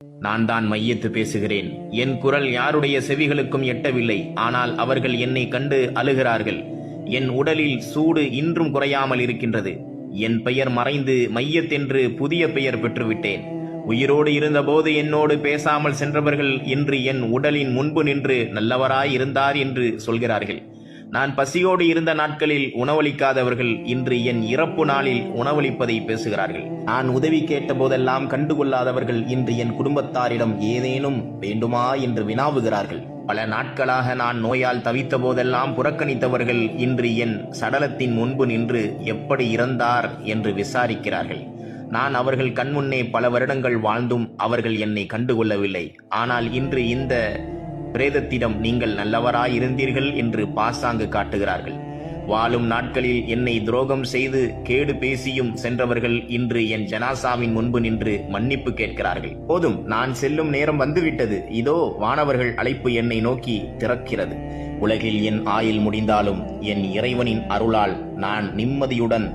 நான் தான் மையத்து பேசுகிறேன். என் குரல் யாருடைய செவிகளுக்கும் எட்டவில்லை. ஆனால் அவர்கள் என்னை கண்டு அழுகிறார்கள். என் உடலில் சூடு இன்றும் குறையாமல் இருக்கின்றது. என் பெயர் மறைந்து மையத்தென்று புதிய பெயர் பெற்றுவிட்டேன். உயிரோடு இருந்தபோது என்னோடு பேசாமல் சென்றவர்கள் இன்று என் உடலின் முன்பு நின்று நல்லவராய் இருந்தார் என்று சொல்கிறார்கள். நான் பசியோடு இருந்த நாட்களில் உணவளிக்காதவர்கள் இன்று என் இறப்பு நாளில் உணவளிப்பதை பேசுகிறார்கள். நான் உதவி கேட்ட போதெல்லாம் கண்டுகொள்ளாதவர்கள் இன்று என் குடும்பத்தாரிடம் ஏதேனும் வேண்டுமா என்று வினாவுகிறார்கள். பல நாட்களாக நான் நோயால் தவித்த போதெல்லாம் புறக்கணித்தவர்கள் இன்று என் சடலத்தின் முன்பு நின்று எப்படி இறந்தார் என்று விசாரிக்கிறார்கள். நான் அவர்கள் கண்முன்னே பல வருடங்கள் வாழ்ந்தும் அவர்கள் என்னை கண்டுகொள்ளவில்லை. ஆனால் இன்று இந்த பிரேதத்திடம் நீங்கள் நல்லவராய் இருந்தீர்கள் என்று பாசாங்கு காட்டுகிறார்கள். வாழும் நாட்களில் என்னை துரோகம் செய்து கேடு பேசியும் சென்றவர்கள் இன்று என் ஜனாசாவின் முன்பு நின்று மன்னிப்பு கேட்கிறார்கள். போதும் நான் செல்லும் நேரம் வந்துவிட்டது. இதோ வானவர்கள் அழைப்பு என்னை நோக்கி திறக்கிறது. உலகில் என் ஆயில் முடிந்தாலும் என் இறைவனின் அருளால் நான் நிம்மதியுடன்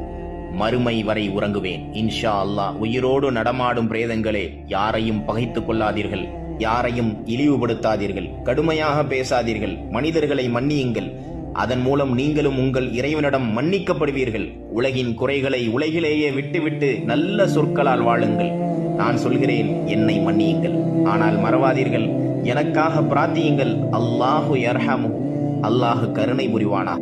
மறுமை வரை உறங்குவேன். இன்ஷா அல்லாஹ் உயிரோடு நடமாடும் பிரேதங்களே யாரையும் பகைத்துக் கொள்ளாதீர்கள். யாரையும் இழிவுபடுத்தாதீர்கள். கடுமையாக பேசாதீர்கள். மனிதர்களை மன்னியுங்கள். அதன் மூலம் நீங்களும் உங்கள் இறைவனிடம் மன்னிக்கப்படுவீர்கள். உலகின் குறைகளை உலகிலேயே விட்டுவிட்டு நல்ல சொற்களால் வாழுங்கள். நான் சொல்கிறேன் என்னை மன்னியுங்கள். ஆனால் மறவாதீர்கள். எனக்காக பிரார்த்தியுங்கள். அல்லாஹு யர்ஹமு அல்லாஹு கருணை புரிவானா